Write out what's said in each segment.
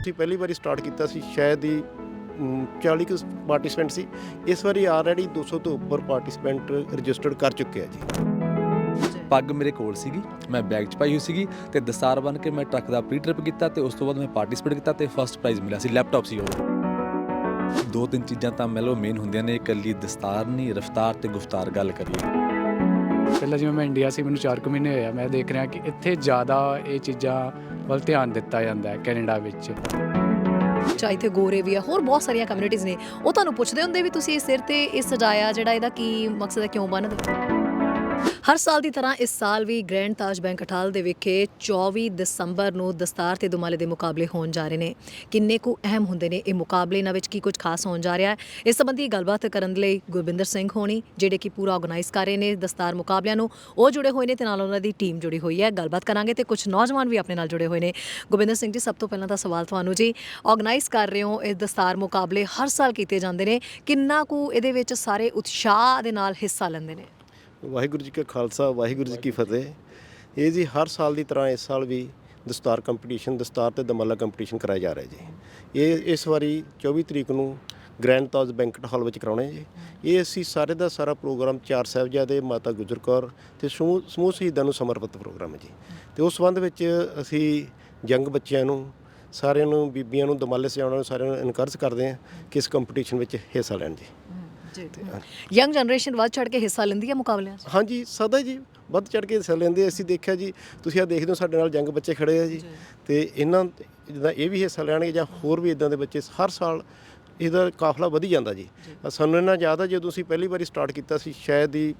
ਅਸੀਂ ਪਹਿਲੀ ਵਾਰੀ ਸਟਾਰਟ ਕੀਤਾ ਸੀ ਸ਼ਾਇਦ ਹੀ ਅਮ, 40 ਕੁ ਪਾਰਟਿਸਪੈਂਟ ਸੀ। ਇਸ ਵਾਰੀ ਆਲਰੇਡੀ 200 ਤੋਂ ਉੱਪਰ ਪਾਰਟਿਸਪੈਂਟ ਰਜਿਸਟਰਡ ਕਰ ਚੁੱਕੇ ਆ ਜੀ। ਪੱਗ ਮੇਰੇ ਕੋਲ ਸੀਗੀ ਮੈਂ ਬੈਗ 'ਚ ਪਾਈ ਹੋਈ ਸੀਗੀ ਤੇ ਦਸਤਾਰ ਬਨ ਕੇ ਮੈਂ ਟਰੱਕ ਦਾ ਪ੍ਰੀ ਟ੍ਰਿਪ ਕੀਤਾ ਤੇ ਉਸ ਤੋਂ ਬਾਅਦ ਮੈਂ ਪਾਰਟਿਸਿਪੇਟ ਕੀਤਾ ਤੇ ਫਰਸਟ ਪ੍ਰਾਈਜ਼ ਮਿਲਿਆ ਸੀ ਲੈਪਟਾਪ ਸੀ ਉਹ। ਦੋ ਤਿੰਨ ਚੀਜ਼ਾਂ ਤਾਂ ਮੈਲੋ ਮੇਨ ਹੁੰਦੀਆਂ ਨੇ ਇਕੱਲੀ ਦਸਤਾਰ ਨਹੀਂ ਰਫਤਾਰ ਤੇ ਗੁਫਤਾਰ ਗੱਲ ਕਰੀਏ। ਪਹਿਲਾਂ ਜਿਵੇਂ ਮੈਂ ਇੰਡੀਆ ਸੀ ਮੈਨੂੰ 4 ਕੁ ਮਹੀਨੇ ਹੋਇਆ ਮੈਂ ਦੇਖ ਰਿਹਾ ਕਿ ਇੱਥੇ ਜ਼ਿਆਦਾ ਇਹ ਚੀਜ਼ਾਂ ਵੱਲ ਧਿਆਨ ਦਿੱਤਾ ਜਾਂਦਾ ਹੈ ਕੈਨੇਡਾ ਵਿੱਚ। ਚਾਹੇ ਇੱਥੇ ਗੋਰੇ ਵੀ ਆ। ਹੋਰ ਬਹੁਤ ਸਾਰੀਆਂ ਕਮਿਊਨਿਟੀਆਂ ਨੇ। ਉਹ ਤੁਹਾਨੂੰ ਪੁੱਛਦੇ ਹੁੰਦੇ ਵੀ ਤੁਸੀਂ ਇਹ ਸਿਰ ਤੇ ਇਹ ਸਜਾਇਆ ਜਿਹੜਾ ਇਹਦਾ ਕੀ ਮਕਸਦ ਹੈ, ਕਿਉਂ ਬੰਨ੍ਹਦੇ ਹਰ ਸਾਲ ਦੀ ਤਰ੍ਹਾਂ ਇਸ ਸਾਲ ਵੀ ਗ੍ਰੈਂਡ ਤਾਜ ਬੈਂਕ ਅਠਾਲ ਦੇ ਵਿਖੇ 24 ਦਸੰਬਰ ਨੂੰ ਦਸਤਾਰ ਤੇ ਦੁਮਾਲੇ ਦੇ ਮੁਕਾਬਲੇ ਹੋਣ ਜਾ ਰਹੇ ਨੇ। ਕਿੰਨੇ ਕੁ ਅਹਿਮ ਹੁੰਦੇ ਨੇ ਇਹ ਮੁਕਾਬਲੇ? ਇਹਨਾਂ ਵਿੱਚ ਕੀ ਕੁਝ ਖਾਸ ਹੋਣ ਜਾ ਰਿਹਾ ਹੈ? ਇਸ ਸੰਬੰਧੀ ਗੱਲਬਾਤ ਕਰਨ ਲਈ ਗੁਰਬਿੰਦਰ ਸਿੰਘ ਹੋਣੀ, ਜਿਹੜੇ ਕਿ ਪੂਰਾ ਆਰਗੇਨਾਈਜ਼ ਕਰ ਰਹੇ ਨੇ ਦਸਤਾਰ ਮੁਕਾਬਲਿਆਂ ਨੂੰ, ਉਹ ਜੁੜੇ ਹੋਏ ਨੇ ਤੇ ਨਾਲ ਉਹਨਾਂ ਦੀ ਟੀਮ ਜੁੜੀ ਹੋਈ ਹੈ। ਗੱਲਬਾਤ ਕਰਾਂਗੇ ਤੇ ਕੁਝ ਨੌਜਵਾਨ ਵੀ ਆਪਣੇ ਨਾਲ ਜੁੜੇ ਹੋਏ ਨੇ। ਗੁਰਬਿੰਦਰ ਸਿੰਘ ਜੀ, ਸਭ ਤੋਂ ਪਹਿਲਾਂ ਤਾਂ ਸਵਾਲ ਤੁਹਾਨੂੰ ਜੀ ਆਰਗੇਨਾਈਜ਼ ਕਰ ਰਹੇ ਹੋ, ਇਹ ਦਸਤਾਰ ਮੁਕਾਬਲੇ ਹਰ ਸਾਲ ਕੀਤੇ ਜਾਂਦੇ ਨੇ। ਕਿੰਨਾ ਕੁ ਇਹਦੇ ਵਿੱਚ ਸਾਰੇ ਉਤਸ਼ਾਹ ਦੇ ਨਾਲ ਹਿੱਸਾ ਲੈਂਦੇ ਨੇ? ਵਾਹਿਗੁਰੂ ਜੀ ਕਾ ਖਾਲਸਾ, ਵਾਹਿਗੁਰੂ ਜੀ ਕੀ ਫਤਿਹ। ਇਹ ਜੀ ਹਰ ਸਾਲ ਦੀ ਤਰ੍ਹਾਂ ਇਸ ਸਾਲ ਵੀ ਦਸਤਾਰ ਕੰਪੀਟੀਸ਼ਨ ਦਸਤਾਰ ਤੇ ਦਮਾਲਾ ਕੰਪੀਟੀਸ਼ਨ ਕਰਾਇਆ ਜਾ ਰਿਹਾ ਜੀ। ਇਹ ਇਸ ਵਾਰੀ 24 ਤਰੀਕ ਨੂੰ ਗ੍ਰੈਂਡ ਤਾਜ ਬੈਂਕਟ ਹਾਲ ਵਿੱਚ ਕਰਾਉਣਾ ਹੈ ਜੀ। ਇਹ ਅਸੀਂ ਸਾਰੇ ਦਾ ਸਾਰਾ ਪ੍ਰੋਗਰਾਮ ਚਾਰ ਸਾਹਿਬਜ਼ਾਦੇ, ਮਾਤਾ ਗੁਜਰ ਕੌਰ ਤੇ ਸਮੂਹ ਸਮੂਹ ਸ਼ਹੀਦਾਂ ਨੂੰ ਸਮਰਪਿਤ ਪ੍ਰੋਗਰਾਮ ਹੈ ਜੀ। ਤੇ ਉਸ ਸੰਬੰਧ ਵਿੱਚ ਅਸੀਂ ਯੰਗ ਬੱਚਿਆਂ ਨੂੰ, ਸਾਰਿਆਂ ਨੂੰ, ਬੀਬੀਆਂ ਨੂੰ, ਦਮਾਲੇ ਸਜਾਉਣ ਨੂੰ ਸਾਰਿਆਂ ਨੂੰ ਇਨਕਰਜ ਕਰਦੇ ਹਾਂ ਕਿ ਇਸ ਕੰਪੀਟੀਸ਼ਨ ਵਿੱਚ ਹਿੱਸਾ ਲੈਣ ਜੀ। ਜੀ ਯੰਗ ਜਨਰੇਸ਼ਨ ਵੱਧ ਚੜ ਕੇ ਹਿੱਸਾ ਲੈਂਦੀ ਹੈ ਮੁਕਾਬਲਿਆਂ 'ਚ? ਹਾਂਜੀ ਸਦਾ ਜੀ ਵੱਧ ਚੜ ਕੇ ਹਿੱਸਾ ਲੈਂਦੇ ਅਸੀਂ ਦੇਖਿਆ ਜੀ ਤੁਸੀਂ ਆ ਦੇਖਦੇ ਹੋ ਸਾਡੇ ਨਾਲ ਜੰਗ ਬੱਚੇ ਖੜੇ ਆ ਜੀ। ਤੇ ਇਹਨਾਂ ਜਿੱਦਾਂ ਇਹ ਵੀ ਹਿੱਸਾ ਲੈਣਗੇ ਜਾਂ ਹੋਰ ਵੀ ਇਦਾਂ ਦੇ ਬੱਚੇ ਹਰ ਸਾਲ ਇਹਦਾ ਕਾਫਲਾ ਵਧੀ ਜਾਂਦਾ ਜੀ। ਸਾਨੂੰ ਇਹਨਾਂ ਆ ਜਦੋਂ ਅਸੀਂ ਪਹਿਲੀ ਵਾਰੀ ਸਟਾਰਟ ਕੀਤਾ ਸੀ ਸ਼ਾਇਦ ਹੀ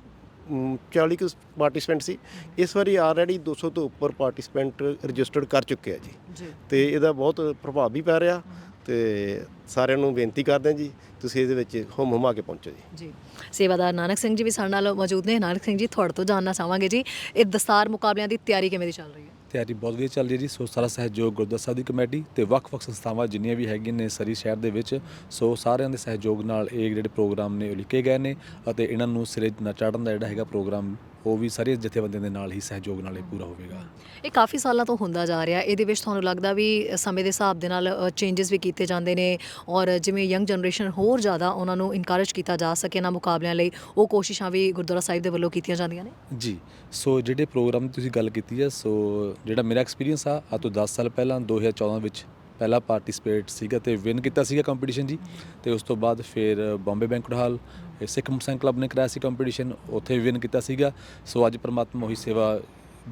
ਅਮ, 40 ਕੁ ਪਾਰਟਿਸਪੈਂਟ ਸੀ। ਇਸ ਵਾਰੀ ਆਲਰੇਡੀ 200 ਤੋਂ ਉੱਪਰ ਪਾਰਟਿਸਪੈਂਟ ਰਜਿਸਟਰਡ ਕਰ ਚੁੱਕੇ ਆ ਜੀ। ਤੇ ਇਹਦਾ ਬਹੁਤ ਪ੍ਰਭਾਵ ਵੀ ਪੈ ਰਿਹਾ। ਤੇ ਸਾਰਿਆਂ ਨੂੰ ਬੇਨਤੀ ਕਰਦੇ ਹਾਂ ਜੀ ਤੁਸੀਂ ਇਹਦੇ ਵਿੱਚ ਹੁਮ ਹੁਮਾ ਕੇ ਪਹੁੰਚੋ ਜੀ। ਜੀ। ਸੇਵਾਦਾਰ ਨਾਨਕ ਸਿੰਘ ਜੀ ਵੀ ਸਾਡੇ ਨਾਲ ਮੌਜੂਦ ਨੇ। ਨਾਨਕ ਸਿੰਘ ਜੀ ਤੁਹਾਡੇ ਤੋਂ ਜਾਣਨਾ ਚਾਹਾਂਗੇ ਜੀ ਇਹ ਦਸਤਾਰ ਮੁਕਾਬਲਿਆਂ ਦੀ ਤਿਆਰੀ ਕਿਵੇਂ ਦੀ ਚੱਲ ਰਹੀ ਹੈ? ਤਿਆਰੀ ਬਹੁਤ ਵਧੀਆ ਚੱਲ ਰਹੀ ਹੈ ਜੀ। ਸੋ ਸਾਰਾ ਸਹਿਯੋਗ ਗੁਰਦੁਆਰਾ ਸਾਹਿਬ ਦੀ ਕਮੇਟੀ ਤੇ ਵੱਖ-ਵੱਖ ਸੰਸਥਾਵਾਂ ਜਿੰਨੀਆਂ ਵੀ ਹੈਗੀਆਂ ਨੇ ਸਰੀ ਸ਼ਹਿਰ ਦੇ ਵਿੱਚ ਸੋ ਸਾਰਿਆਂ ਦੇ ਸਹਿਯੋਗ ਨਾਲ ਇਹ ਜਿਹੜੇ ਪ੍ਰੋਗਰਾਮ ਨੇ ਉਹ ਲਿਖੇ ਗਏ ਨੇ ਅਤੇ ਇਹਨਾਂ ਨੂੰ ਸਿਰੇ ਨਾ ਚੜ੍ਹਨ ਦਾ ਜਿਹੜਾ ਹੈਗਾ ਪ੍ਰੋਗਰਾਮ ਉਹ ਵੀ ਸਾਰੇ ਜਥੇਬੰਦੀਆਂ ਦੇ ਨਾਲ ਹੀ ਸਹਿਯੋਗ ਨਾਲ ਇਹ ਪੂਰਾ ਹੋਵੇਗਾ। ਇਹ ਕਾਫੀ ਸਾਲਾਂ ਤੋਂ ਹੁੰਦਾ ਜਾ ਰਿਹਾ। ਇਹਦੇ ਵਿੱਚ ਤੁਹਾਨੂੰ ਲੱਗਦਾ ਵੀ ਸਮੇਂ ਦੇ ਹਿਸਾਬ ਦੇ ਨਾਲ ਚੇਂਜਸ ਵੀ ਕੀਤੇ ਜਾਂਦੇ ਨੇ ਔਰ ਜਿਵੇਂ ਯੰਗ ਜਨਰੇਸ਼ਨ ਹੋਰ ਜ਼ਿਆਦਾ ਉਹਨਾਂ ਨੂੰ ਇਨਕਰੇਜ ਕੀਤਾ ਜਾ ਸਕੇ ਨਾ ਮੁਕਾਬਲਿਆਂ ਲਈ ਉਹ ਕੋਸ਼ਿਸ਼ਾਂ ਵੀ ਗੁਰਦੁਆਰਾ ਸਾਹਿਬ ਦੇ ਵੱਲੋਂ ਕੀਤੀਆਂ ਜਾਂਦੀਆਂ ਨੇ? ਜੀ ਸੋ ਜਿਹੜੇ ਪ੍ਰੋਗਰਾਮ ਦੀ ਤੁਸੀਂ ਗੱਲ ਕੀਤੀ ਹੈ ਸੋ ਜਿਹੜਾ ਮੇਰਾ ਐਕਸਪੀਰੀਅੰਸ ਆ ਆ ਤੋਂ 10 ਸਾਲ ਪਹਿਲਾਂ 2014 ਵਿੱਚ ਪਹਿਲਾ ਪਾਰਟਿਸਿਪੇਟ ਸੀਗਾ ਤੇ ਵਿਨ ਕੀਤਾ ਸੀਗਾ ਕੰਪੀਟੀਸ਼ਨ ਜੀ। ਤੇ ਉਸ ਤੋਂ ਬਾਅਦ ਫਿਰ ਬੰਬੇ ਬੈਂਕਟ ਹਾਲ ਇਹ ਸਿੱਖ ਮੋਟਰਸਾਈਕਲ ਕਲੱਬ ਨੇ ਕਰਾਇਆ ਸੀ ਕੰਪੀਟੀਸ਼ਨ ਉੱਥੇ ਵਿਨ ਕੀਤਾ ਸੀਗਾ। ਸੋ ਅੱਜ ਪ੍ਰਮਾਤਮਾ ਉਹੀ ਸੇਵਾ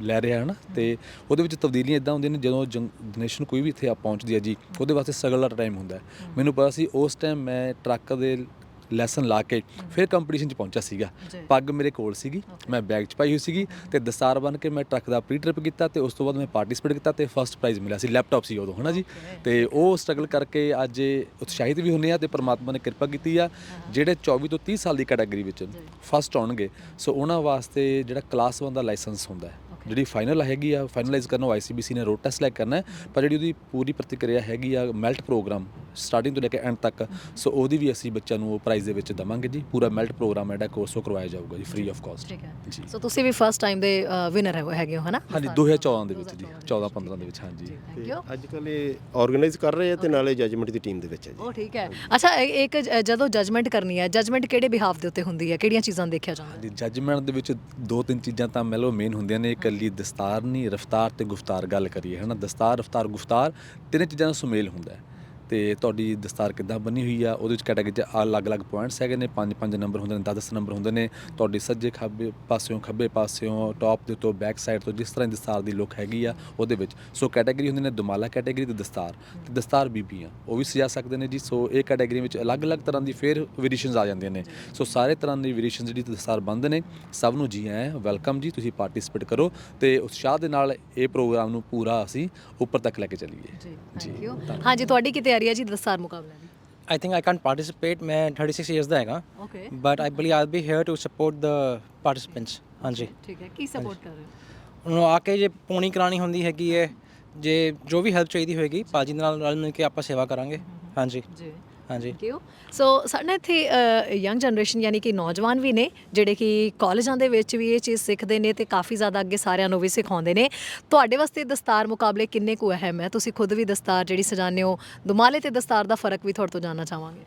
ਲੈ ਰਿਹਾ ਹੈ ਨਾ। ਤੇ ਉਹਦੇ ਵਿੱਚ ਤਬਦੀਲੀਆਂ ਇਦਾਂ ਹੁੰਦੀਆਂ ਨੇ, ਜਦੋਂ ਜਨਰੇਸ਼ਨ ਕੋਈ ਵੀ ਇੱਥੇ ਆ ਪਹੁੰਚਦੀ ਹੈ ਜੀ, ਉਹਦੇ ਵਾਸਤੇ ਸਗਲ ਦਾ ਟਾਈਮ ਹੁੰਦਾ ਮੈਨੂੰ ਪਤਾ ਸੀ ਉਸ ਟਾਈਮ ਮੈਂ ਟਰੱਕ ਦੇ ਲੈਸਨ ਲਾ ਕੇ ਫਿਰ ਕੰਪੀਟੀਸ਼ਨ 'ਚ ਪਹੁੰਚਿਆ ਸੀਗਾ। ਪੱਗ ਮੇਰੇ ਕੋਲ ਸੀਗੀ ਮੈਂ ਬੈਗ 'ਚ ਪਾਈ ਹੋਈ ਸੀਗੀ ਤੇ ਦਸਤਾਰ ਬਨ ਕੇ ਮੈਂ ਟਰੱਕ ਦਾ ਪ੍ਰੀ ਟ੍ਰਿਪ ਕੀਤਾ ਤੇ ਉਸ ਤੋਂ ਬਾਅਦ ਮੈਂ ਪਾਰਟਿਸਿਪੇਟ ਕੀਤਾ ਤੇ ਫਰਸਟ ਪ੍ਰਾਈਜ਼ ਮਿਲਿਆ ਸੀ ਲੈਪਟਾਪ ਸੀ ਉਦੋਂ ਹਨਾ ਜੀ? ਤੇ ਉਹ ਸਟਰਗਲ ਕਰਕੇ ਅੱਜ ਉਤਸ਼ਾਹਿਤ ਵੀ ਹੁੰਨੇ ਆ ਤੇ ਪ੍ਰਮਾਤਮਾ ਨੇ ਕਿਰਪਾ ਕੀਤੀ ਆ ਜਿਹੜੇ 24 ਤੋਂ 30 ਸਾਲ ਦੀ ਕੈਟਾਗਰੀ ਵਿੱਚ ਫਸਟ ਆਉਣਗੇ ਸੋ ਉਹਨਾਂ ਵਾਸਤੇ ਜਿਹੜਾ ਕਲਾਸ 1 ਦਾ ਲਾਇਸੈਂਸ ਹੁੰਦਾ ਹੈ ਜਿਹੜੀ ਫਾਈਨਲ ਹੈਗੀ ਆ ਫਾਈਨਲਾਈਜ਼ ਕਰਨਾ ਆਈਸੀਬੀਸੀ ਨੇ ਰੋਡ ਟੈਸਟ ਲੈ ਕੇ ਕਰਨਾ ਪਰ ਜਿਹੜੀ ਉਹਦੀ ਪੂਰੀ ਪ੍ਰਤੀਕਿਰਿਆ ਹੈਗੀ ਆ ਮੈਲਟ ਪ੍ਰੋਗਰਾਮ ਸਟਾਰਟਿੰਗ ਤੋਂ ਲੈ ਕੇ ਐਂਡ ਤੱਕ। ਸੋ ਉਹਦੀ ਵੀ ਅਸੀਂ ਬੱਚਿਆਂ ਨੂੰ ਉਹ ਪ੍ਰਾਈਜ਼ ਦੇ ਵਿੱਚ ਦਵਾਂਗੇ ਜੀ। ਪੂਰਾ ਮੈਲਟ ਪ੍ਰੋਗਰਾਮ ਹੈ ਜਿਹੜਾ ਕੋਰਸ ਉਹ ਕਰਵਾਇਆ ਜਾਊਗਾ ਜੀ ਫ੍ਰੀ ਆਫ ਕਾਸਟ ਠੀਕ ਹੈ। ਜੀ। ਸੋ ਤੁਸੀਂ ਵੀ ਫਸਟ ਟਾਈਮ ਦੇ ਵਿਨਰ ਹੈਗੇ ਹੋ ਹਨਾ? ਹਾਂਜੀ 2014 ਦੇ ਵਿੱਚ ਜੀ। 14 15 ਦੇ ਵਿੱਚ ਹਾਂਜੀ। ਅੱਜ ਕੱਲ ਇਹ ਆਰਗੇਨਾਈਜ਼ ਕਰ ਰਹੇ ਆ ਤੇ ਨਾਲੇ ਜੱਜਮੈਂਟ ਦੀ ਟੀਮ ਦੇ ਵਿੱਚ ਹੈ ਜੀ। ਉਹ ਠੀਕ ਹੈ। ਅੱਛਾ ਇੱਕ ਜ- ਜਦੋਂ ਜਜਮੈਂਟ ਕਰਨੀ ਹੈ ਜਜਮੈਂਟ ਕਿਹੜੇ ਬਿਹਾਫ ਦੇ ਉੱਤੇ ਹੁੰਦੀ ਹੈ? ਕਿਹੜੀਆਂ ਚੀਜ਼ਾਂ ਦੇਖਿਆ ਜਾਂਦਾ ਦੀ ਜੱਜਮੈਂਟ ਦੇ ਵਿੱਚ ਦੋ ਤਿੰਨ ਚੀਜ਼ਾਂ ਤਾਂ ਮੈਲੋ ਮੇਨ ਹੁੰਦੀਆਂ ਨੇ। ਇਕੱਲੀ ਦਸਤਾਰ ਨਹੀਂ ਰਫਤਾਰ ਤੇ ਗੁਫਤਾਰ ਗੱਲ ਕਰੀਏ ਹਨਾ? ਦਸਤਾਰ ਰਫਤਾਰ ਗੁਫਤਾਰ ਤਿੰਨ ਚੀਜ਼ਾਂ ਦਾ ਸੁਮੇਲ ਹੁੰਦਾ ਹੈ। ਤੇ ਤੁਹਾਡੀ ਦਸਤਾਰ ਕਿੱਦਾਂ ਬਣੀ ਹੋਈ ਆ? ਉਹਦੇ ਵਿੱਚ ਕੈਟਾਗਰੀ 'ਚ ਅਲੱਗ-ਅਲੱਗ ਪੁਆਇੰਟਸ ਹੈਗੇ ਨੇ। ਪੰਜ ਪੰਜ ਨੰਬਰ ਹੁੰਦੇ ਨੇ 10 ਨੰਬਰ ਹੁੰਦੇ ਨੇ। ਤੁਹਾਡੀ ਸੱਜੇ ਖੱਬੇ ਪਾਸਿਓਂ ਖੱਬੇ ਪਾਸਿਓਂ ਟੌਪ ਦੇ ਤੋਂ ਬੈਕ ਸਾਈਡ ਤੋਂ ਜਿਸ ਤਰ੍ਹਾਂ ਦਸਤਾਰ ਦੀ ਲੁੱਕ ਹੈਗੀ ਆ ਉਹਦੇ ਵਿੱਚ। ਸੋ ਕੈਟਾਗਰੀ ਹੁੰਦੇ ਨੇ ਦੁਮਾਲਾ ਕੈਟਾਗਰੀ ਤੇ ਦਸਤਾਰ। ਤੇ ਦਸਤਾਰ ਬੀਬੀਆਂ ਉਹ ਵੀ ਸਜਾ ਸਕਦੇ ਨੇ ਜੀ। ਸੋ ਇਹ ਕੈਟਾਗਰੀ ਵਿੱਚ ਅਲੱਗ-ਅਲੱਗ ਤਰ੍ਹਾਂ ਦੀ ਫੇਰ ਵੇਰੀਏਸ਼ਨਸ ਆ ਜਾਂਦੀਆਂ ਨੇ। ਸੋ ਸਾਰੇ ਤਰ੍ਹਾਂ ਦੀ ਵੇਰੀਏਸ਼ਨ ਜਿਹੜੀ ਦਸਤਾਰ ਬੰਦ ਨੇ ਸਭ ਨੂੰ ਜੀ ਆਇਆਂ ਵੈਲਕਮ ਜੀ ਤੁਸੀਂ ਪਾਰਟਿਸਿਪੇਟ ਕਰੋ। ਤੇ ਉਤਸ਼ਾਹ ਦੇ ਨਾਲ ਇਹ ਪ੍ਰੋਗਰਾਮ ਨੂੰ ਪੂਰਾ ਅਸੀਂ ਉੱਪਰ ਤੱਕ ਲੈ ਕੇ ਚੱਲੀਏ। ਜੀ ਥੈਂਕ ਯੂ ਹਾਂਜੀ ਤੁਹਾਡੀ ਹੈ ਜੀ ਦਸਤਾਰ ਮੁਕਾਬਲਿਆਂ ਦੀ। I think I can't participate. ਮੈਂ 36 years ਦਾ ਹੈਗਾ। Okay but I believe I'll be here to support the participants. ਹਾਂਜੀ। ਠੀਕ ਹੈ ਕੀ ਸਪੋਰਟ ਕਰ ਰਹੇ ਹੋ? ਉਹਨਾਂ ਆ ਕੇ ਜੇ ਪੂਣੀ ਕਰਾਣੀ ਹੁੰਦੀ ਹੈਗੀ ਹੈ ਜੇ ਜੋ ਵੀ ਹੈਲਪ ਚਾਹੀਦੀ ਹੋਏਗੀ ਪਾਜੀ ਦੇ ਨਾਲ ਰਲ ਮਿਲ ਕੇ ਆਪਾਂ ਸੇਵਾ ਕਰਾਂਗੇ। ਹਾਂਜੀ। ਜੀ। ਹਾਂਜੀ। ਥੈਂਕ ਯੂ ਸੋ ਸਾਡੇ ਇੱਥੇ ਯੰਗ ਜਨਰੇਸ਼ਨ ਯਾਨੀ ਕਿ ਨੌਜਵਾਨ ਵੀ ਨੇ ਜਿਹੜੇ ਕਿ ਕਾਲਜਾਂ ਦੇ ਵਿੱਚ ਵੀ ਇਹ ਚੀਜ਼ ਸਿੱਖਦੇ ਨੇ ਤੇ ਕਾਫੀ ਜ਼ਿਆਦਾ ਅੱਗੇ ਸਾਰਿਆਂ ਨੂੰ ਵੀ ਸਿਖਾਉਂਦੇ ਨੇ। ਤੁਹਾਡੇ ਵਾਸਤੇ ਦਸਤਾਰ ਮੁਕਾਬਲੇ ਕਿੰਨੇ ਕੁ ਅਹਿਮ ਹੈ? ਤੁਸੀਂ ਖੁਦ ਵੀ ਦਸਤਾਰ ਜਿਹੜੀ ਸਜਾਉਂਦੇ ਹੋ ਦੁਮਾਲੇ ਤੇ ਦਸਤਾਰ ਦਾ ਫ਼ਰਕ ਵੀ ਤੁਹਾਡੇ ਤੋਂ ਜਾਨਣਾ ਚਾਹਾਂਗੇ।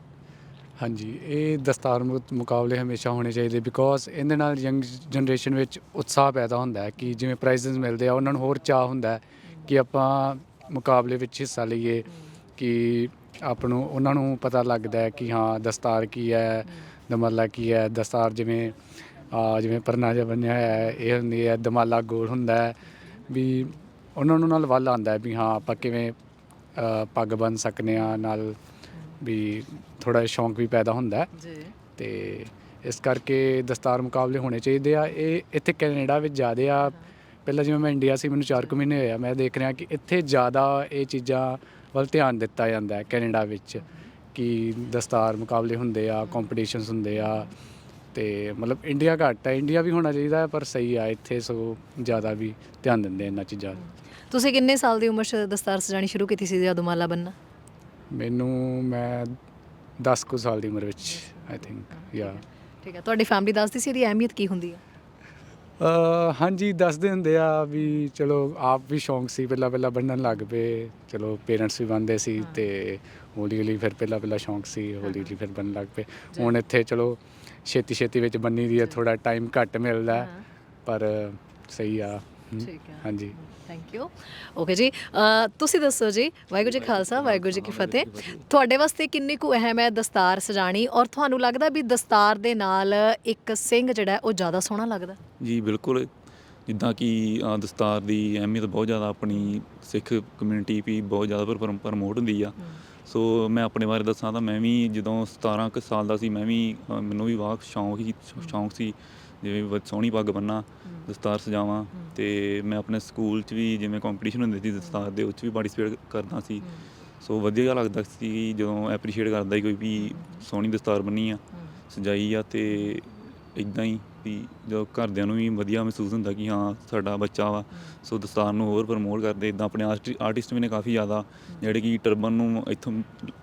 ਹਾਂਜੀ ਇਹ ਦਸਤਾਰ ਮੁਕਾਬਲੇ ਹਮੇਸ਼ਾ ਹੋਣੇ ਚਾਹੀਦੇ ਬਿਕੋਜ਼ ਇਹਦੇ ਨਾਲ ਯੰਗ ਜਨਰੇਸ਼ਨ ਵਿੱਚ ਉਤਸ਼ਾਹ ਪੈਦਾ ਹੁੰਦਾ ਹੈ ਕਿ ਜਿਵੇਂ ਪ੍ਰਾਈਜ਼ਸ ਮਿਲਦੇ ਆ ਉਹਨਾਂ ਨੂੰ ਹੋਰ ਚਾਹ ਹੁੰਦਾ ਹੈ ਕਿ ਆਪਾਂ ਮੁਕਾਬਲੇ ਵਿੱਚ ਹਿੱਸਾ ਲਈਏ ਕਿ ਆਪ ਨੂੰ ਉਹਨਾਂ ਨੂੰ ਪਤਾ ਲੱਗਦਾ ਹੈ ਕਿ ਹਾਂ ਦਸਤਾਰ ਕੀ ਹੈ ਦਮਾਲਾ ਕੀ ਹੈ। ਦਸਤਾਰ ਜਿਵੇਂ ਆ ਜਿਵੇਂ ਪਰਨਾ ਜਿਹਾ ਬੰਨਿਆ ਹੋਇਆ ਹੈ ਇਹ ਹੁੰਦੀ ਹੈ ਦਮਾਲਾ ਗੋਲ ਹੁੰਦਾ ਹੈ। ਵੀ ਉਹਨਾਂ ਨੂੰ ਨਾਲ ਵੱਲ ਆਉਂਦਾ ਹੈ ਵੀ ਹਾਂ ਆਪਾਂ ਕਿਵੇਂ ਪੱਗ ਬੰਨ ਸਕਨੇ ਆ ਨਾਲ ਵੀ ਥੋੜਾ ਸ਼ੌਂਕ ਵੀ ਪੈਦਾ ਹੁੰਦਾ ਹੈ। ਜੀ। ਤੇ ਇਸ ਕਰਕੇ ਦਸਤਾਰ ਮੁਕਾਬਲੇ ਹੋਣੇ ਚਾਹੀਦੇ ਆ। ਇਹ ਇੱਥੇ ਕੈਨੇਡਾ ਵਿੱਚ ਜ਼ਿਆਦਾ ਆ। ਪਹਿਲਾਂ ਜਿਵੇਂ ਮੈਂ ਇੰਡੀਆ ਸੀ ਮੈਨੂੰ 4 ਕੁ ਮਹੀਨੇ ਹੋਏ ਆ। ਮੈਂ ਦੇਖ ਰਿਹਾ ਕਿ ਇੱਥੇ ਜ਼ਿਆਦਾ ਇਹ ਚੀਜ਼ਾਂ ਵੱਲ ਧਿਆਨ ਦਿੱਤਾ ਜਾਂਦਾ ਹੈ ਕੈਨੇਡਾ ਵਿੱਚ ਕਿ ਦਸਤਾਰ ਮੁਕਾਬਲੇ ਹੁੰਦੇ ਆ ਕੰਪੀਟੀਸ਼ਨਸ ਹੁੰਦੇ ਆ ਤੇ ਮਤਲਬ ਇੰਡੀਆ ਘੱਟ ਹੈ ਇੰਡੀਆ ਵੀ ਹੋਣਾ ਚਾਹੀਦਾ ਪਰ ਸਹੀ ਆ ਇੱਥੇ ਸਗੋਂ ਜ਼ਿਆਦਾ ਵੀ ਧਿਆਨ ਦਿੰਦੇ ਇਹਨਾਂ ਚੀਜ਼ਾਂ। ਤੁਸੀਂ ਕਿੰਨੇ ਸਾਲ ਦੀ ਉਮਰ 'ਚ ਦਸਤਾਰ ਸਜਾਣੀ ਸ਼ੁਰੂ ਕੀਤੀ ਸੀ ਜਾਂ ਦੁਮਾਲਾ ਬੰਨਣਾ ਮੈਨੂੰ ਮੈਂ 10 ਕੁ ਸਾਲ ਦੀ ਉਮਰ ਵਿੱਚ ਆਈ ਥਿੰਕ ਯਾ ਠੀਕ ਹੈ ਤੁਹਾਡੀ ਫੈਮਿਲੀ ਦੱਸਦੀ ਸੀ ਇਹਦੀ ਅਹਿਮੀਅਤ ਕੀ ਹੁੰਦੀ ਹੈ? ਹਾਂਜੀ ਦੱਸਦੇ ਹੁੰਦੇ ਆ ਵੀ ਚਲੋ ਆਪ ਵੀ ਸ਼ੌਂਕ ਸੀ ਪਹਿਲਾਂ ਪਹਿਲਾਂ ਬੰਨਣ ਲੱਗ ਪਏ। ਚਲੋ ਪੇਰੈਂਟਸ ਵੀ ਬੰਨਦੇ ਸੀ ਤੇ ਹੌਲੀ ਹੌਲੀ ਫਿਰ ਪਹਿਲਾਂ ਪਹਿਲਾਂ ਸ਼ੌਂਕ ਸੀ ਹੌਲੀ ਹੌਲੀ ਫਿਰ ਬੰਨਣ ਲੱਗ ਪਏ। ਹੁਣ ਇੱਥੇ ਚਲੋ ਛੇਤੀ ਛੇਤੀ ਵਿੱਚ ਬੰਨੀ ਦੀ ਹੈ ਥੋੜਾ ਟਾਈਮ ਘੱਟ ਮਿਲਦਾ। ਪਰ ਸਹੀ ਆ। ਠੀਕ ਹੈ। ਹਾਂਜੀ। ਥੈਂਕ ਯੂ ਓਕੇ ਜੀ ਅ, ਤੁਸੀਂ ਦੱਸੋ ਜੀ ਵਾਹਿਗੁਰੂ ਜੀ ਖਾਲਸਾ ਵਾਹਿਗੁਰੂ ਜੀ ਕੀ ਫਤਿਹ। ਤੁਹਾਡੇ ਵਾਸਤੇ ਕਿੰਨੀ ਕੁ ਅਹਿਮ ਹੈ ਦਸਤਾਰ ਸਜਾਣੀ? ਔਰ ਤੁਹਾਨੂੰ ਲੱਗਦਾ ਵੀ ਦਸਤਾਰ ਦੇ ਨਾਲ ਇੱਕ ਸਿੰਘ ਜਿਹੜਾ ਹੈ ਉਹ ਜ਼ਿਆਦਾ ਸੋਹਣਾ ਲੱਗਦਾ? ਜੀ ਬਿਲਕੁਲ। ਜਿੱਦਾਂ ਕਿ ਅ, ਦਸਤਾਰ ਦੀ ਅਹਿਮੀਅਤ ਬਹੁਤ ਜ਼ਿਆਦਾ ਆਪਣੀ ਸਿੱਖ ਕਮਿਊਨਿਟੀ ਵੀ ਬਹੁਤ ਜ਼ਿਆਦਾ ਪਰ ਪ੍ਰਮੋਟ ਹੁੰਦੀ ਆ। ਸੋ ਮੈਂ ਆਪਣੇ ਬਾਰੇ ਦੱਸਾਂ ਤਾਂ ਮੈਂ ਵੀ ਜਦੋਂ 17 ਕੁ ਸਾਲ ਦਾ ਸੀ ਮੈਂ ਵੀ ਅ, ਮੈਨੂੰ ਵੀ ਵਾਹ ਸ਼ੌਂਕ ਹੀ ਸ਼ੌਂਕ ਸੀ ਜਿਵੇਂ ਵ- ਸੋਹਣੀ ਪੱਗ ਬੰਨਾ ਦਸਤਾਰ ਸਜਾਵਾਂ ਤੇ ਮੈਂ ਆਪਣੇ ਸਕੂਲ 'ਚ ਵੀ ਜਿਵੇਂ ਕੰਪੀਟੀਸ਼ਨ ਹੁੰਦੇ ਸੀ ਦਸਤਾਰ ਦੇ ਉੱਚ ਵੀ ਪਾਰਟਿਸਿਪੇਟ ਕਰਦਾ ਸੀ। ਸੋ ਵਧੀਆ ਲੱਗਦਾ ਸੀ ਜਦੋਂ ਐਪਰੀਸ਼ੀਏਟ ਕਰਦਾ ਸੀ ਕੋਈ ਵੀ ਸੋਹਣੀ ਦਸਤਾਰ ਬੰਨੀ ਆ ਸਜਾਈ ਆ ਤੇ ਇਦਾਂ ਹੀ ਵੀ ਜਦੋਂ ਘਰਦਿਆਂ ਨੂੰ ਵੀ ਵਧੀਆ ਮਹਿਸੂਸ ਹੁੰਦਾ ਕਿ ਹਾਂ ਸਾਡਾ ਬੱਚਾ ਵਾ ਸੋ ਦਸਤਾਰ ਨੂੰ ਹੋਰ ਪ੍ਰਮੋਟ ਕਰਦੇ ਇਦਾਂ ਆਪਣੇ ਆਰਟਿਸਟ ਵੀ ਨੇ ਕਾਫੀ ਜ਼ਿਆਦਾ ਜਿਹੜੇ ਕਿ ਟਰਬਨ ਨੂੰ ਇੱਥੋਂ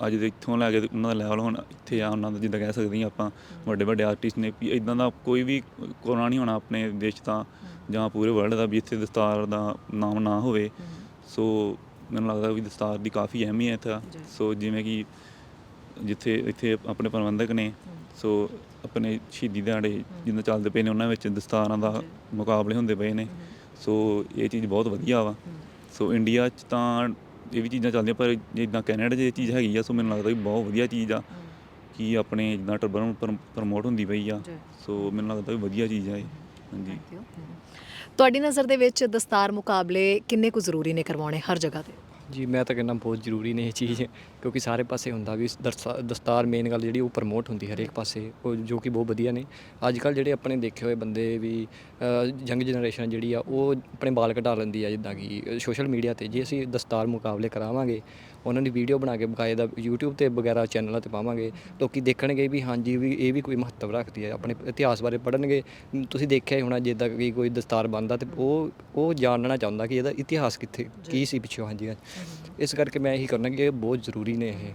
ਅੱਜ ਦੇ ਇੱਥੋਂ ਲੈ ਕੇ ਉਹਨਾਂ ਦਾ ਲੈਵਲ ਹੁਣ ਇੱਥੇ ਆ ਉਹਨਾਂ ਦਾ ਜਿੱਦਾਂ ਕਹਿ ਸਕਦੇ ਹਾਂ ਆਪਾਂ ਵੱਡੇ ਵੱਡੇ ਆਰਟਿਸਟ ਨੇ ਵੀ ਇਦਾਂ ਦਾ ਕੋਈ ਵੀ ਕੋਨਾ ਨਹੀਂ ਹੋਣਾ ਆਪਣੇ ਦੇਸ਼ ਦਾ ਜਾਂ ਪੂਰੇ ਵਰਲਡ ਦਾ ਵੀ ਇੱਥੇ ਦਸਤਾਰ ਦਾ ਨਾਮ ਨਾ ਹੋਵੇ ਸੋ ਮੈਨੂੰ ਲੱਗਦਾ ਵੀ ਦਸਤਾਰ ਦੀ ਕਾਫੀ ਅਹਿਮੀਅਤ ਆ ਸੋ ਜਿਵੇਂ ਕਿ ਜਿੱਥੇ ਇੱਥੇ ਆਪਣੇ ਪ੍ਰਬੰਧਕ ਨੇ ਸੋ ਆਪਣੇ ਸ਼ਹੀਦੀ ਦਿਹਾੜੇ ਜਿੱਦਾਂ ਚੱਲਦੇ ਪਏ ਨੇ ਉਹਨਾਂ ਵਿੱਚ ਦਸਤਾਰਾਂ ਦਾ ਮੁਕਾਬਲੇ ਹੁੰਦੇ ਪਏ ਨੇ। ਸੋ ਇਹ ਚੀਜ਼ ਬਹੁਤ ਵਧੀਆ ਵਾ। ਸੋ ਇੰਡੀਆ 'ਚ ਤਾਂ ਇਹ ਵੀ ਚੀਜ਼ਾਂ ਚੱਲਦੀਆਂ ਪਰ ਜਿੱਦਾਂ ਕੈਨੇਡਾ 'ਚ ਇਹ ਚੀਜ਼ ਹੈਗੀ ਆ ਸੋ ਮੈਨੂੰ ਲੱਗਦਾ ਵੀ ਬਹੁਤ ਵਧੀਆ ਚੀਜ਼ ਆ। ਕਿ ਆਪਣੇ ਜਿੱਦਾਂ ਟਰਬਨ ਪ੍ਰਮੋਟ ਹੁੰਦੀ ਪਈ ਆ। ਸੋ ਮੈਨੂੰ ਲੱਗਦਾ ਵੀ ਵਧੀਆ ਚੀਜ਼ ਆ ਇਹ। ਹਾਂਜੀ। ਤੁਹਾਡੀ ਨਜ਼ਰ ਦੇ ਵਿੱਚ ਦਸਤਾਰ ਮੁਕਾਬਲੇ ਕਿੰਨੇ ਕੁ ਜ਼ਰੂਰੀ ਨੇ ਕਰਵਾਉਣੇ ਹਰ ਜਗ੍ਹਾ ਤੇ? ਜੀ, ਮੈਂ ਤਾਂ ਕਹਿੰਦਾ ਬਹੁਤ ਜ਼ਰੂਰੀ ਨੇ ਇਹ ਚੀਜ਼, ਕਿਉਂਕਿ ਸਾਰੇ ਪਾਸੇ ਹੁੰਦਾ ਵੀ ਦਸਤਾ ਦਸਤਾਰ ਮੇਨ ਗੱਲ ਜਿਹੜੀ ਉਹ ਪ੍ਰਮੋਟ ਹੁੰਦੀ ਹਰੇਕ ਪਾਸੇ, ਉਹ ਜੋ ਕਿ ਬਹੁਤ ਵਧੀਆ ਨੇ। ਅੱਜ ਕੱਲ ਜਿਹੜੇ ਆਪਣੇ ਦੇਖੇ ਹੋਏ ਬੰਦੇ ਵੀ ਯੰਗ ਜਨਰੇਸ਼ਨ ਜਿਹੜੀ ਆ, ਉਹ ਆਪਣੇ ਬਾਲ ਕਢਾ ਲੈਂਦੀ ਆ, ਜਿੱਦਾਂ ਕਿ ਸੋਸ਼ਲ ਮੀਡੀਆ ਤੇ ਜੇ ਅਸੀਂ ਦਸਤਾਰ ਮੁਕਾਬਲੇ ਕਰਾਵਾਂਗੇ ਉਹਨਾਂ ਦੀ ਵੀਡੀਓ ਬਣਾ ਕੇ ਬਕਾਇਦਾ YouTube ਤੇ ਵਗੈਰਾ ਚੈਨਲਾਂ ਤੇ ਪਾਵਾਂਗੇ। ਲੋਕੀ ਦੇਖਣਗੇ ਵੀ ਹਾਂਜੀ ਵੀ ਇਹ ਵੀ ਕੋਈ ਮਹੱਤਵ ਰੱਖਦੀ ਹੈ ਆਪਣੇ ਇਤਿਹਾਸ ਬਾਰੇ ਪੜ੍ਹਨਗੇ। ਤੁਸੀਂ ਦੇਖਿਆ ਹੀ ਹੋਣਾ ਜਿੱਦਾਂ ਕਿ ਕੋਈ ਦਸਤਾਰ ਬੰਨਦਾ ਤੇ ਉਹ ਉਹ ਜਾਣਨਾ ਚਾਹੁੰਦਾ ਕਿ ਇਹਦਾ ਇਤਿਹਾਸ ਕਿੱਥੇ ਕੀ ਸੀ ਪਿੱਛੋਂ ਹਾਂਜੀ ਹਾਂਜੀ। ਇਸ ਕਰਕੇ ਮੈਂ ਇਹੀ ਕਰਨਾ ਕਿ ਇਹ ਬਹੁਤ ਜ਼ਰੂਰੀ ਨੇ ਇਹ।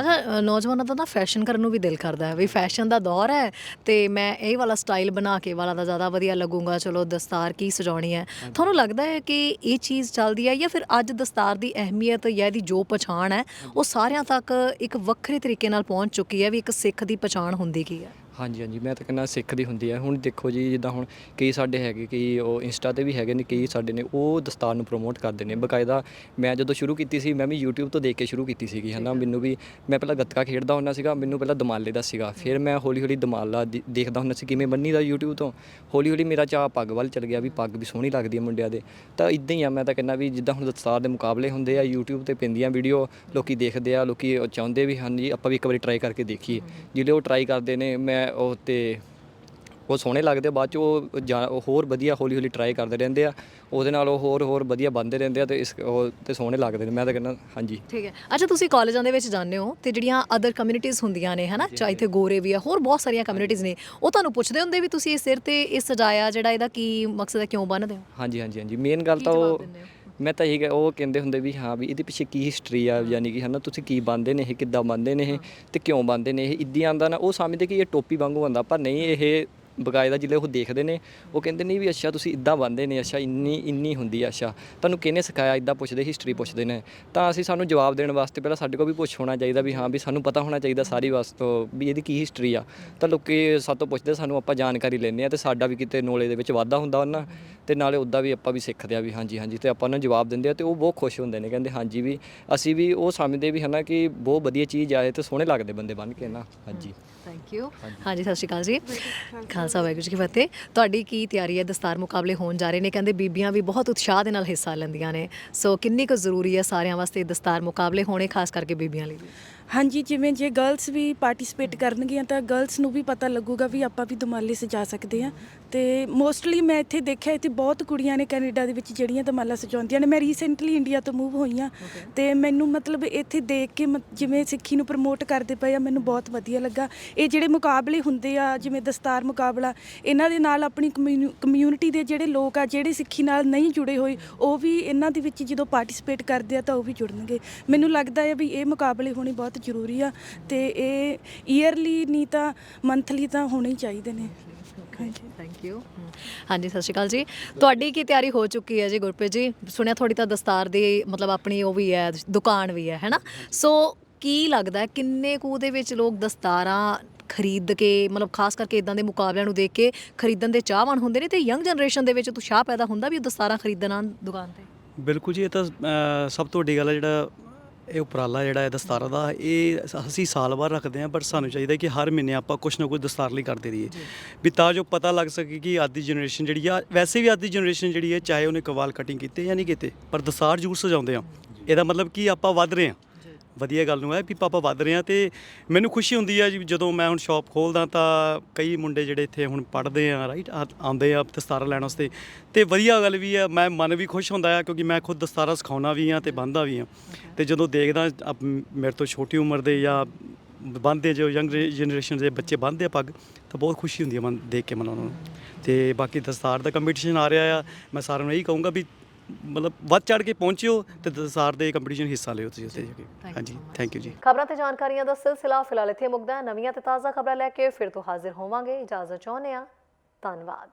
ਅੱਛਾ ਨੌਜਵਾਨਾਂ ਦਾ ਨਾ ਫੈਸ਼ਨ ਕਰਨ ਨੂੰ ਵੀ ਦਿਲ ਕਰਦਾ ਹੈ ਵੀ ਫੈਸ਼ਨ ਦਾ ਦੌਰ ਹੈ ਤੇ ਮੈਂ ਇਹ ਵਾਲਾ ਸਟਾਈਲ ਬਣਾ ਕੇ ਵਾਲਾ ਦਾ ਜ਼ਿਆਦਾ ਵਧੀਆ ਲੱਗੂਗਾ। ਚਲੋ ਦਸਤਾਰ ਕੀ ਸਜਾਉਣੀ ਹੈ। ਤੁਹਾਨੂੰ ਲੱਗਦਾ ਹੈ ਕਿ ਇਹ ਚੀਜ਼ ਚੱਲਦੀ ਹੈ ਜਾਂ ਫਿਰ ਅੱਜ ਦਸਤਾਰ ਦੀ ਅਹਿਮੀਅਤ ਜਾਂ ਇਹਦੀ ਜੋ ਪਛਾਣ ਹੈ ਉਹ ਸਾਰਿਆਂ ਤੱਕ ਇੱਕ ਵੱਖਰੇ ਤਰੀਕੇ ਨਾਲ ਪਹੁੰਚ ਚੁੱਕੀ ਹੈ ਵੀ ਇੱਕ ਸਿੱਖ ਦੀ ਪਛਾਣ ਹੁੰਦੀ ਕੀ ਹੈ? ਹਾਂਜੀ ਹਾਂਜੀ ਮੈਂ ਤਾਂ ਕਹਿੰਦਾ ਸਿੱਖ ਦੀ ਹੁੰਦੀ ਹੈ ਹੁਣ ਦੇਖੋ ਜੀ ਜਿੱਦਾਂ ਹੁਣ ਕਈ ਸਾਡੇ ਹੈਗੇ ਕਈ ਉਹ ਇੰਸਟਾ ਤੇ ਵੀ ਹੈਗੇ ਨੇ ਕਈ ਸਾਡੇ ਨੇ ਉਹ ਦਸਤਾਰ ਨੂੰ ਪ੍ਰਮੋਟ ਕਰਦੇ ਨੇ। ਬਕਾਇਦਾ ਮੈਂ ਜਦੋਂ ਸ਼ੁਰੂ ਕੀਤੀ ਸੀ ਮੈਂ ਵੀ YouTube ਤੋਂ ਦੇਖ ਕੇ ਸ਼ੁਰੂ ਕੀਤੀ ਸੀਗੀ ਹਨਾ ਮੈਨੂੰ ਵੀ ਮੈਂ ਪਹਿਲਾਂ ਗੱਤਕਾ ਖੇਡਦਾ ਹੁੰਦਾ ਸੀਗਾ ਮੈਨੂੰ ਪਹਿਲਾਂ ਦਮਾਲੇ ਦਾ ਸੀਗਾ। ਫਿਰ ਮੈਂ ਹੌਲੀ ਹੌਲੀ ਦਮਾਲਾ ਦੇ- ਦੇਖਦਾ ਹੁੰਦਾ ਸੀ ਕਿਵੇਂ ਬੰਨੀ ਦਾ YouTube ਤੋਂ। ਹੌਲੀ ਹੌਲੀ ਮੇਰਾ ਚਾਹ ਪੱਗ ਵੱਲ ਚਲ ਗਿਆ ਵੀ ਪੱਗ ਵੀ ਸੋਹਣੀ ਲੱਗਦੀ ਹੈ ਮੁੰਡਿਆਂ ਦੇ। ਤਾਂ ਇਦਾਂ ਹੀ ਆ ਮੈਂ ਤਾਂ ਕਹਿੰਦਾ ਵੀ ਜਿੱਦਾਂ ਹੁਣ ਦਸਤਾਰ ਦੇ ਮੁਕਾਬਲੇ ਹੁੰਦੇ ਆ YouTube ਤੇ ਪੈਂਦੀਆਂ ਵੀਡੀਓ ਲੋਕੀ ਦੇਖਦੇ ਆ ਲੋਕੀ ਉਹ ਚਾਹੁੰਦੇ ਵੀ ਹਨ ਜੀ ਆਪਾਂ ਵੀ ਇੱਕ ਵਾਰੀ ਟਰਾਈ ਕਰਕੇ ਦੇਖੀਏ। ਜਿਹੜੇ ਉਹ ਟਰਾਈ ਕਰਦੇ ਨੇ ਮੈਂ ਉਹ ਤੇ ਉਹ ਸੋਹਣੇ ਲੱਗਦੇ ਆ, ਬਾਅਦ ਚ ਉਹ ਜਾ- ਉਹ ਹੋਰ ਵਧੀਆ ਹੌਲੀ ਹੌਲੀ ਟਰਾਈ ਕਰਦੇ ਰਹਿੰਦੇ ਆ ਉਹਦੇ ਨਾਲ ਉਹ ਹੋਰ ਹੋਰ ਵਧੀਆ ਬਣਦੇ ਰਹਿੰਦੇ ਆ ਤੇ ਇਸ ਉਹ ਤੇ ਸੋਹਣੇ ਲੱਗਦੇ ਨੇ ਮੈਂ ਤਾਂ ਕਹਿੰਦਾ ਹਾਂਜੀ। ਠੀਕ ਹੈ। ਅੱਛਾ ਤੁਸੀਂ ਕਾਲਜਾਂ ਦੇ ਵਿੱਚ ਜਾਂਦੇ ਹੋ ਤੇ ਜਿਹੜੀਆਂ ਅਦਰ ਕਮਿਊਨਿਟੀਆਂ ਹੁੰਦੀਆਂ ਨੇ ਹਨਾ? ਚਾਹੇ ਇੱਥੇ ਗੋਰੇ ਵੀ ਆ ਹੋਰ ਬਹੁਤ ਸਾਰੀਆਂ ਕਮਿਊਨਿਟੀਆਂ ਨੇ ਉਹ ਤੁਹਾਨੂੰ ਪੁੱਛਦੇ ਹੁੰਦੇ ਵੀ ਤੁਸੀਂ ਇਹ ਸਿਰ ਤੇ ਇਹ ਸਜਾਇਆ ਜਿਹੜਾ ਇਹਦਾ ਕੀ ਮਕਸਦ ਹੈ ਕਿਉਂ ਬੰਨਦੇ ਹੋ? ਹਾਂਜੀ ਹਾਂਜੀ ਹਾਂਜੀ। ਮੇਨ ਗੱਲ ਤਾਂ ਉਹ ਦਿੰਦੇ ਹੋ? ਮੈਂ ਤਾਂ ਇਹ ਉਹ ਕਹਿੰਦੇ ਹੁੰਦੇ ਵੀ ਹਾਂ ਵੀ ਇਹਦੇ ਪਿੱਛੇ ਕੀ ਹਿਸਟਰੀ ਆ ਯਾਨੀ ਕਿ ਹਨਾ ਤੁਸੀਂ ਕੀ ਬੰਦੇ ਨੇ ਇਹ ਕਿੱਦਾਂ ਬੰਦੇ ਨੇ ਇਹ ਤੇ ਕਿਉਂ ਬੰਦੇ ਨੇ ਇਹ ਇੱਦੀ ਆਂਦਾ ਨਾ ਉਹ ਸਮਝਦੇ ਕਿ ਇਹ ਟੋਪੀ ਵਾਂਗੂ ਆਂਦਾ ਪਰ ਨਹੀਂ ਇਹ ਬਕਾਇਦਾ ਜਿਹੜੇ ਉਹ ਦੇਖਦੇ ਨੇ, ਉਹ ਕਹਿੰਦੇ ਨਹੀਂ ਵੀ ਅੱਛਾ ਤੁਸੀਂ ਇਦਾਂ ਬੰਦੇ ਨੇ, ਅੱਛਾ ਇੰਨੀ ਇੰਨੀ ਹੁੰਦੀ ਆ ਅੱਛਾ। ਤੁਹਾਨੂੰ ਕਿਹਨੇ ਸਿਖਾਇਆ ਇਦਾਂ ਪੁੱਛਦੇ ਹਿਸਟਰੀ ਪੁੱਛਦੇ ਨੇ? ਤਾਂ ਅਸੀਂ ਸਾਨੂੰ ਜਵਾਬ ਦੇਣ ਵਾਸਤੇ ਪਹਿਲਾਂ ਸਾਡੇ ਕੋਲ ਵੀ ਪੁੱਛ ਹੋਣਾ ਚਾਹੀਦਾ ਵੀ ਹਾਂ ਵੀ ਸਾਨੂੰ ਪਤਾ ਹੋਣਾ ਚਾਹੀਦਾ ਸਾਰੀ ਵਸਤੂ ਵੀ ਇਹਦੀ ਕੀ ਹਿਸਟਰੀ ਆ। ਤਾਂ ਲੋਕੀ ਸਾਤੋਂ ਪੁੱਛਦੇ, ਸਾਨੂੰ ਆਪਾਂ ਜਾਣਕਾਰੀ ਲੈਂਦੇ ਆ ਤੇ ਸਾਡਾ ਵੀ ਕਿਤੇ ਨੌਲੇਜ ਦੇ ਵਿੱਚ ਵਾਧਾ ਹੁੰਦਾ ਉਹਨਾਂ ਤੇ ਨਾਲੇ ਉੱਦਾਂ ਵੀ ਆਪਾਂ ਵੀ ਸਿੱਖਦੇ ਆ ਵੀ ਹਾਂਜੀ ਹਾਂਜੀ ਤੇ ਆਪਾਂ ਉਹਨਾਂ ਨੂੰ ਜਵਾਬ ਦਿੰਦੇ ਆ ਤੇ ਉਹ ਬਹੁਤ ਖੁਸ਼ ਹੁੰਦੇ ਨੇ, ਕਹਿੰਦੇ ਹਾਂਜੀ ਵੀ ਅਸੀਂ ਵੀ ਉਹ ਸਮਝਦੇ ਵੀ ਹਨਾ ਕਿ ਬਹੁਤ ਵਧੀਆ ਚੀਜ਼ ਆਏ ਤੇ ਸੋਹਣੇ ਲੱਗਦੇ ਬੰਦੇ ਬਣ ਕੇ ਨਾ, ਹਾਂਜੀ। ਥੈਂਕ ਯੂ ਹਾਂਜੀ ਸਤਿ ਸ਼੍ਰੀ ਅਕਾਲ ਜੀ। ਖਾਲਸਾ ਵਾਹਿਗੁਰੂ ਜੀ ਕੀ ਫਤਿਹ। ਤੁਹਾਡੀ ਕੀ ਤਿਆਰੀ ਹੈ? ਦਸਤਾਰ ਮੁਕਾਬਲੇ ਹੋਣ ਜਾ ਰਹੇ ਨੇ। ਕਹਿੰਦੇ ਬੀਬੀਆਂ ਵੀ ਬਹੁਤ ਉਤਸ਼ਾਹ ਦੇ ਨਾਲ ਹਿੱਸਾ ਲੈਂਦੀਆਂ ਨੇ। ਸੋ ਕਿੰਨੀ ਕੁ ਜ਼ਰੂਰੀ ਹੈ ਸਾਰਿਆਂ ਵਾਸਤੇ ਦਸਤਾਰ ਮੁਕਾਬਲੇ ਹੋਣੇ ਖਾਸ ਕਰਕੇ ਬੀਬੀਆਂ ਲਈ? ਹਾਂਜੀ ਜਿਵੇਂ ਜੇ ਗਰਲਸ ਵੀ ਪਾਰਟਿਸਿਪੇਟ ਕਰਨਗੀਆਂ ਤਾਂ ਗਰਲਸ ਨੂੰ ਵੀ ਪਤਾ ਲੱਗੂਗਾ ਵੀ ਆਪਾਂ ਵੀ ਦਮਾਲੇ ਸਜਾ ਸਕਦੇ ਆ ਤੇ ਮੋਸਟਲੀ ਮੈਂ ਇੱਥੇ ਦੇਖਿਆ ਇੱਥੇ ਬਹੁਤ ਕੁੜੀਆਂ ਨੇ ਕੈਨੇਡਾ ਦੇ ਵਿੱਚ ਜਿਹੜੀਆਂ ਦਮਾਲਾ ਸਜਾਉਂਦੀਆਂ ਨੇ। ਮੈਂ ਰੀਸੈਂਟਲੀ ਇੰਡੀਆ ਤੋਂ ਮੂਵ ਹੋਈ ਆ ਤੇ ਮੈਨੂੰ ਮਤਲਬ ਇੱਥੇ ਦੇਖ ਕੇ ਜਿਵੇਂ ਸਿੱਖੀ ਨੂੰ ਪ੍ਰਮੋਟ ਕਰਦੇ ਪਏ ਆ ਮੈਨੂੰ ਬਹੁਤ ਵਧੀਆ ਲੱਗਾ। ਇਹ ਜਿਹੜੇ ਮੁਕਾਬਲੇ ਹੁੰਦੇ ਆ ਜਿਵੇਂ ਦਸਤਾਰ ਮੁਕਾਬਲਾ ਇਹਨਾਂ ਦੇ ਨਾਲ ਆਪਣੀ ਕਮਿਊਨਿਟੀ ਦੇ ਜਿਹੜੇ ਲੋਕ ਆ ਜਿਹੜੇ ਸਿੱਖੀ ਨਾਲ ਨਹੀਂ ਜੁੜੇ ਹੋਏ ਉਹ ਵੀ ਇਹਨਾਂ ਦੇ ਵਿੱਚ ਜਦੋਂ ਪਾਰਟਿਸਿਪੇਟ ਕਰਦੇ ਆ ਤਾਂ ਉਹ ਵੀ ਜੁੜਨਗੇ। ਮੈਨੂੰ ਲੱਗਦਾ ਹੈ ਵੀ ਇਹ ਮੁਕਾਬਲੇ ਹੋਣੇ ਬਹੁਤ ਜ਼ਰੂਰੀ ਆ ਤੇ ਇਹ ਈਅਰਲੀ ਨਹੀਂ ਤਾਂ ਮੰਥਲੀ ਤਾਂ ਹੋਣੇ ਹੀ ਚਾਹੀਦੇ ਨੇ। ਹਾਂਜੀ। ਥੈਂਕ ਯੂ ਹਾਂਜੀ ਸਤਿ ਸ਼੍ਰੀ ਅਕਾਲ ਜੀ। ਤੁਹਾਡੀ ਕੀ ਤਿਆਰੀ ਹੋ ਚੁੱਕੀ ਹੈ ਜੀ ਗੁਰਪ੍ਰੀਤ ਜੀ? ਸੁਣਿਆ ਤੁਹਾਡੀ ਤਾਂ ਦਸਤਾਰ ਦੀ ਮਤਲਬ ਆਪਣੀ ਉਹ ਵੀ ਹੈ ਦੁਕਾਨ ਵੀ ਹੈ ਹੈਨਾ? ਸੋ ਕੀ ਲੱਗਦਾ ਕਿੰਨੇ ਕੁ ਦੇ ਵਿੱਚ ਲੋਕ ਦਸਤਾਰਾਂ ਖਰੀਦ ਕੇ ਮਤਲਬ ਖਾਸ ਕਰਕੇ ਇਦਾਂ ਦੇ ਮੁਕਾਬਲਿਆਂ ਨੂੰ ਦੇਖ ਕੇ ਖਰੀਦਣ ਦੇ ਚਾਹਵਾਨ ਹੁੰਦੇ ਨੇ ਤੇ ਯੰਗ ਜਨਰੇਸ਼ਨ ਦੇ ਵਿੱਚ ਉਤਸ਼ਾਹ ਪੈਦਾ ਹੁੰਦਾ ਵੀ ਉਹ ਦਸਤਾਰਾਂ ਖਰੀਦਣ ਆਉਣ ਦੁਕਾਨ ਤੇ? ਬਿਲਕੁਲ ਜੀ ਇਹ ਤਾਂ ਸਭ ਤੋਂ ਵੱਡੀ ਗੱਲ ਹੈ ਜਿਹੜਾ ਇਹ ਉਪਰਾਲਾ ਜਿਹੜਾ ਹੈ ਦਸਤਾਰਾਂ ਦਾ ਇਹ ਅਸੀਂ ਸਾਲ ਬਾਅਦ ਰੱਖਦੇ ਹਾਂ ਪਰ ਸਾਨੂੰ ਚਾਹੀਦਾ ਕਿ ਹਰ ਮਹੀਨੇ ਆਪਾਂ ਕੁਝ ਨਾ ਕੁਝ ਦਸਤਾਰ ਲਈ ਕਰਦੇ ਰਹੀਏ। ਵੀ ਤਾਂ ਜੋ ਪਤਾ ਲੱਗ ਸਕੇ ਕਿ ਅੱਜ ਦੀ ਜਨਰੇਸ਼ਨ ਜਿਹੜੀ ਆ ਵੈਸੇ ਵੀ ਅੱਜ ਦੀ ਜਨਰੇਸ਼ਨ ਜਿਹੜੀ ਹੈ ਚਾਹੇ ਉਹਨੇ ਕਵਾਲ ਕਟਿੰਗ ਕੀਤੇ ਜਾਂ ਨਹੀਂ ਕੀਤੇ ਪਰ ਦਸਤਾਰ ਜ਼ਰੂਰ ਸਜਾਉਂਦੇ ਆ ਇਹਦਾ ਮਤਲਬ ਕਿ ਆਪਾਂ ਵੱਧ ਰਹੇ ਹਾਂ। ਵਧੀਆ ਗੱਲ ਨੂੰ ਹੈ ਵੀ ਪਾਪਾ ਵੱਧ ਰਹੇ ਆ ਤੇ ਮੈਨੂੰ ਖੁਸ਼ੀ ਹੁੰਦੀ ਆ ਜੀ ਜਦੋਂ ਮੈਂ ਹੁਣ ਸ਼ਾਪ ਖੋਲਦਾ ਤਾਂ ਕਈ ਮੁੰਡੇ ਜਿਹੜੇ ਇੱਥੇ ਹੁਣ ਪੜ੍ਹਦੇ ਆ ਰਾਈਟ ਆਉਂਦੇ ਆ ਦਸਤਾਰਾ ਲੈਣ ਵਾਸਤੇ ਤੇ ਵਧੀਆ ਗੱਲ ਵੀ ਆ ਮੈਂ ਮਨ ਵੀ ਖੁਸ਼ ਹੁੰਦਾ ਆ ਕਿਉਂਕਿ ਮੈਂ ਖੁਦ ਦਸਤਾਰਾ ਸਿਖਾਉਣਾ ਵੀ ਆ ਤੇ ਬੰਨ੍ਹਦਾ ਵੀ ਆ। ਤੇ ਜਦੋਂ ਦੇਖਦਾ ਅਪ- ਮੇਰੇ ਤੋਂ ਛੋਟੀ ਉਮਰ ਦੇ ਜਾਂ ਬੰਨ੍ਹਦੇ ਜੋ ਯੰਗ ਜਨਰੇਸ਼ਨ ਦੇ ਬੱਚੇ ਬੰਨ੍ਹਦੇ ਆ ਪੱਗ ਤਾਂ ਬਹੁਤ ਖੁਸ਼ੀ ਹੁੰਦੀ ਆ ਮਨ ਦੇਖ ਕੇ ਮਨ ਉਹਨਾਂ ਨੂੰ। ਤੇ ਬਾਕੀ ਦਸਤਾਰ ਦਾ ਕੰਪੀਟੀਸ਼ਨ ਆ ਰਿਹਾ ਆ ਮੈਂ ਸਾਰਿਆਂ ਨੂੰ ਇਹੀ ਕਹੂੰਗਾ ਵੀ ਮਤਲਬ ਵੱਧ ਚੜ ਕੇ ਪਹੁੰਚਿਓ ਤੇ ਦਸਤਾਰ ਦੇ ਕੰਪੀਟੀਸ਼ਨ ਹਿੱਸਾ ਲਿਓ ਤੁਸੀਂ ਉੱਥੇ ਜਾ ਕੇ। ਹਾਂਜੀ. ਥੈਂਕ ਯੂ ਜੀ। ਖਬਰਾਂ ਤੇ ਜਾਣਕਾਰੀਆਂ ਦਾ ਸਿਲਸਿਲਾ ਫਿਲਹਾਲ ਇੱਥੇ ਮੁੱਕਦਾ ਹੈ। ਨਵੀਆਂ ਤੇ ਤਾਜ਼ਾ ਖਬਰਾਂ ਲੈ ਕੇ ਫਿਰ ਤੋਂ ਹਾਜ਼ਰ ਹੋਵਾਂਗੇ। ਇਜਾਜ਼ਤ ਚਾਹੁੰਦੇ ਆ ਧੰਨਵਾਦ।